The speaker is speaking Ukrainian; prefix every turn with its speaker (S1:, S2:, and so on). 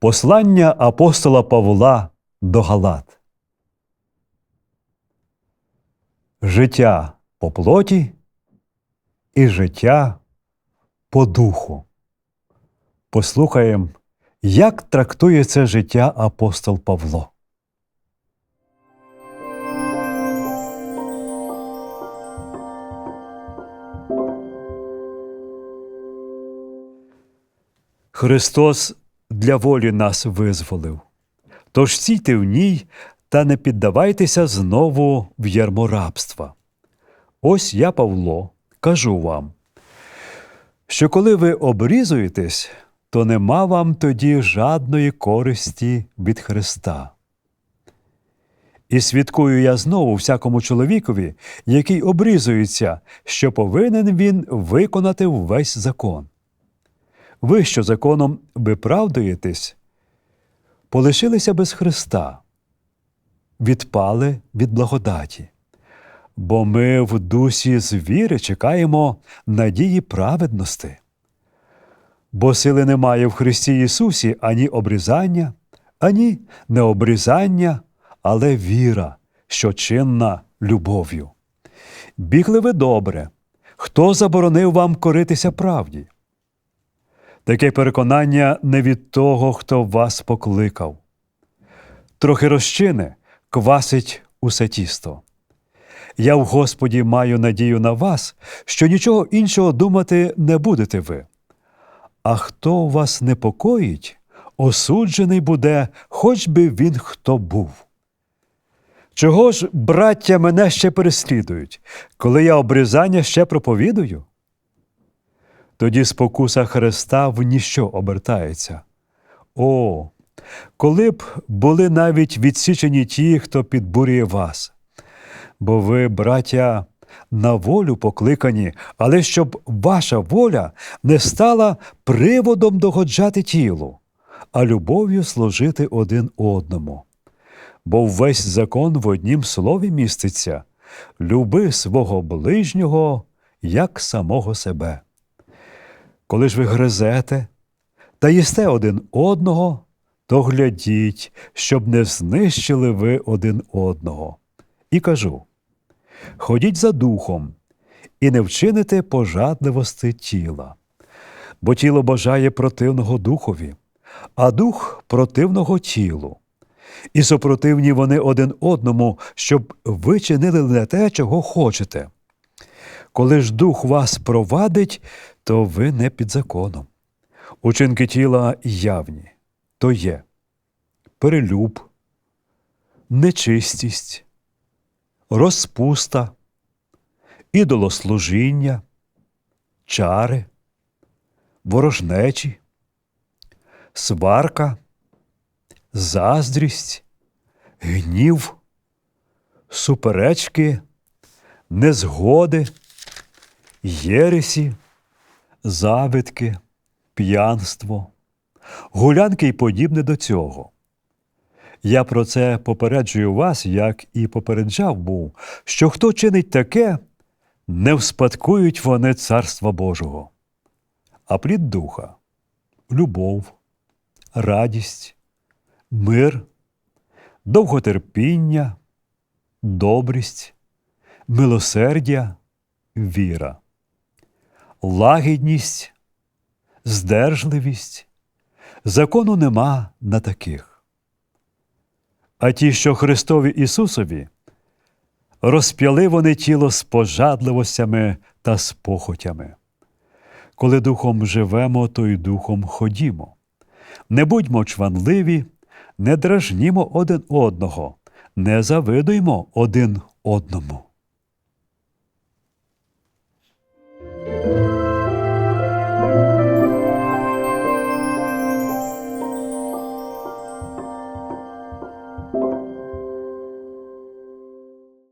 S1: Послання апостола Павла до Галат. Життя по плоті і життя по духу. Послухаємо, як трактує це життя апостол Павло. Христос для волі нас визволив. Тож сійте в ній та не піддавайтеся знову в ярмо рабства. Ось я, Павло, кажу вам, що коли ви обрізуєтесь, то нема вам тоді жадної користі від Христа. І свідкую я знову всякому чоловікові, який обрізується, що повинен він виконати весь закон. Ви, що законом виправдуєтесь, полишилися без Христа, відпали від благодаті. Бо ми в дусі звіри чекаємо надії праведності. Бо сили немає в Христі Ісусі ані обрізання, ані необрізання, але віра, що чинна любов'ю. Бігли ви добре, хто заборонив вам коритися правді? Таке переконання не від того, хто вас покликав. Трохи розчини квасить усе тісто. Я в Господі маю надію на вас, що нічого іншого думати не будете ви. А хто вас непокоїть, осуджений буде, хоч би він хто був. Чого ж, браття, мене ще переслідують, коли я обрізання ще проповідую? Тоді спокуса Христа в ніщо обертається. О, коли б були навіть відсічені ті, хто підбурює вас. Бо ви, браття, на волю покликані, але щоб ваша воля не стала приводом догоджати тілу, а любов'ю служити один одному. Бо весь закон в однім слові міститься люби свого ближнього як самого себе. Коли ж ви гризете та їсте один одного, то глядіть, щоб не знищили ви один одного. І кажу ходіть за духом і не вчините пожадливости тіла, бо тіло бажає противного духові, а дух противного тілу. І супротивні вони один одному, щоб ви чинили не те, чого хочете. Коли ж дух вас провадить, то ви не під законом. Учинки тіла явні, то є перелюб, нечистість, розпуста, ідолослужіння, чари, ворожнечі, сварка, заздрість, гнів, суперечки, незгоди, єресі, завитки, п'янство, гулянки й подібне до цього. Я про це попереджую вас, як і попереджав був, що хто чинить таке, не вспадкують вони Царства Божого, а плід духа, любов, радість, мир, довготерпіння, добрість, милосердя, віра, лагідність, здержливість, закону нема на таких. А ті, що Христові Ісусові, розп'яли вони тіло з пожадливостями та з похотями. Коли духом живемо, то й духом ходімо. Не будьмо чванливі, не дражнімо один одного, не завидуймо один одному.